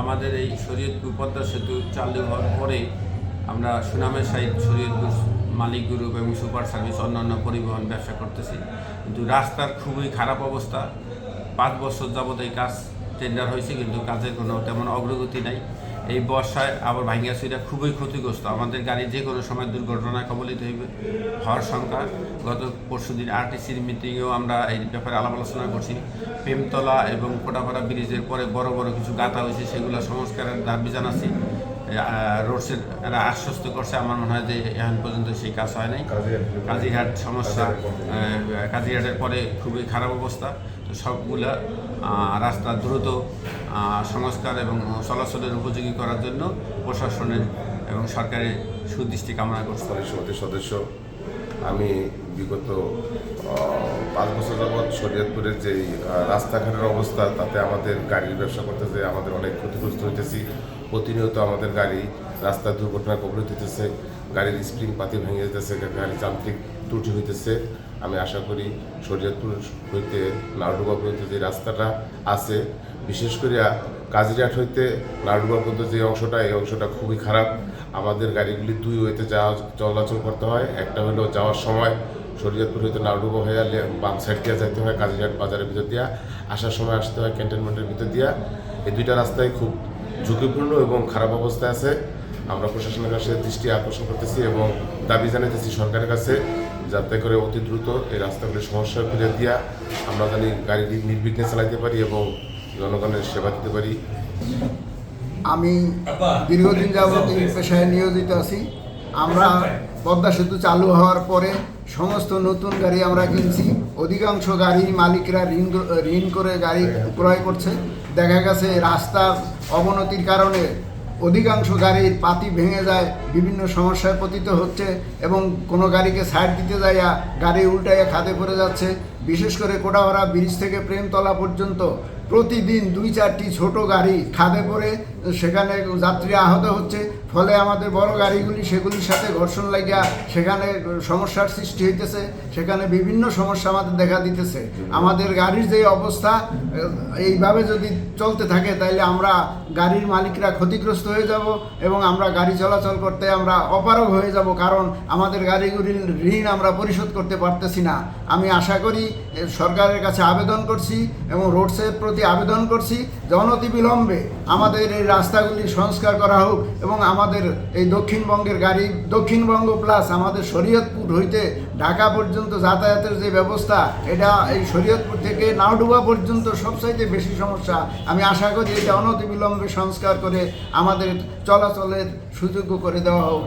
আমাদের এই শরীয়তপুর পদ্মা সেতু চালু হওয়ার পরে আমরা সুনামের সাইড শরীয়তপুর মালিক গ্রুপ এবং সুপার সার্ভিস অন্যান্য পরিবহন ব্যবসা করতেছি। কিন্তু রাস্তার খুবই খারাপ অবস্থা। পাঁচ বছর যাবত এই কাজ টেন্ডার হয়েছে, কিন্তু কাজের কোনো তেমন অগ্রগতি নাই। এই বর্ষায় আবার ভাঙ্গিয়াসুইটা খুবই ক্ষতিগ্রস্ত। আমাদের গাড়ি যে কোনো সময় দুর্ঘটনায় কবলিত হইবে হওয়ার সংখ্যা। গত পরশু দিন আরটিসির মিটিংয়েও আমরা এই ব্যাপারে আলাপ আলোচনা করছি। প্রেমতলা এবং কোটাপাড়া ব্রিজের পরে বড় বড় কিছু গাঁথা হয়েছে, সেগুলো সংস্কারের দাবি জানাচ্ছি। রোডসের এরা আশ্বস্ত করছে। আমার মনে হয় যে এখন পর্যন্ত সেই কাজ হয় নাই। কাজীঘাট সমস্যা কাজিঘাটের কাজীঘাটের পরে খুবই খারাপ অবস্থা। তো সবগুলা রাস্তা দ্রুত সংস্কার এবং চলাচলের উপযোগী করার জন্য প্রশাসনের এবং সরকারের সুদৃষ্টি কামনা করছে। সদস্য আমি বিগত পাঁচ বছর যাবৎ শরীয়তপুরের যে রাস্তাঘাটের অবস্থা, তাতে আমাদের গাড়ির ব্যবসা করতেছে, আমাদের অনেক ক্ষতিগ্রস্ত হইতেছি। প্রতিনিয়ত আমাদের গাড়ি রাস্তার দুর্ঘটনা কবলিত হইতেছে, গাড়ির স্প্রিং পাতি ভেঙে যেতেছে, গাড়ির যান্ত্রিক ত্রুটি হইতেছে। আমি আশা করি শরীয়তপুর হইতে নারডুবা পর্যন্ত যে রাস্তাটা আছে, বিশেষ করে কাজিরাট হইতে নারডুবা পর্যন্ত যে অংশটা, এই অংশটা খুবই খারাপ। আমাদের গাড়িগুলি দুই ওয়েতে যাওয়া, চলাচল করতে হয়। একটা হলো যাওয়ার সময় শরীয়তপুর হইতে নারডুবা হয়ে লে- বাম সাইড দিয়ে যাইতে হয় কাজিরাট বাজারের ভিতর দিয়া। আসার সময় আসতে হয় ক্যান্টনমেন্টের ভিতর দিয়া। এই দুইটা রাস্তায় খুব ঝুঁকিপূর্ণ এবং খারাপ অবস্থায় আছে। আমরা প্রশাসনের কাছে দৃষ্টি আকর্ষণ করতেছি এবং দাবি জানাইতেছি সরকারের কাছে যাতে করে অতি দ্রুত এই রাস্তাগুলি সমস্যা খুঁজে দিয়া আমরা জানি গাড়ি নির্বিঘ্নে চালাইতে পারি এবং জনগণের সেবা দিতে পারি। আমি দীর্ঘদিন যাবত এই পেশায় নিয়োজিত আছি। আমরা পদ্মা সেতু চালু হওয়ার পরে সমস্ত নতুন গাড়ি আমরা কিনছি। অধিকাংশ গাড়ির মালিকরা ঋণ ঋণ করে গাড়ি ক্রয় করছে। দেখা গেছে রাস্তার অবনতির কারণে অধিকাংশ গাড়ির পাতি ভেঙে যায়, বিভিন্ন সমস্যায় পতিত হচ্ছে এবং কোনো গাড়িকে সাইড দিতে যাইয়া গাড়ি উল্টাইয়া খাদে পড়ে যাচ্ছে। বিশেষ করে কোটাওয়ারা ব্রিজ থেকে প্রেমতলা পর্যন্ত প্রতিদিন দুই চারটি ছোট গাড়ি খাদে পড়ে সেখানে যাত্রী আহত হচ্ছে। ফলে আমাদের বড় গাড়িগুলি সেগুলির সাথে ঘর্ষণ লাগিয়া সেখানে সমস্যার সৃষ্টি হইতেছে। সেখানে বিভিন্ন সমস্যা আমাদের দেখা দিতেছে। আমাদের গাড়ির যে অবস্থা, এইভাবে যদি চলতে থাকে তাহলে আমরা গাড়ির মালিকরা ক্ষতিগ্রস্ত হয়ে যাব এবং আমরা গাড়ি চলাচল করতে আমরা অপারগ হয়ে যাব, কারণ আমাদের গাড়িগুলির ঋণ আমরা পরিশোধ করতে পারতেছি না। আমি আশা করি সরকারের কাছে আবেদন করছি এবং রোডসের প্রতি আবেদন করছি যে অনতিবিলম্বে আমাদের এই রাস্তাগুলি সংস্কার করা হোক এবং আমাদের এই দক্ষিণবঙ্গের গাড়ি, দক্ষিণবঙ্গ প্লাস আমাদের শরীয়তপুর হইতে ঢাকা পর্যন্ত যাতায়াতের যে ব্যবস্থা, এটা এই শরীয়তপুর থেকে নাওডুবা পর্যন্ত সবচাইতে বেশি সমস্যা। আমি আশা করি এটা অনতিবিলম্বে সংস্কার করে আমাদের চলাচলের সুযোগ্য করে দেওয়া হোক।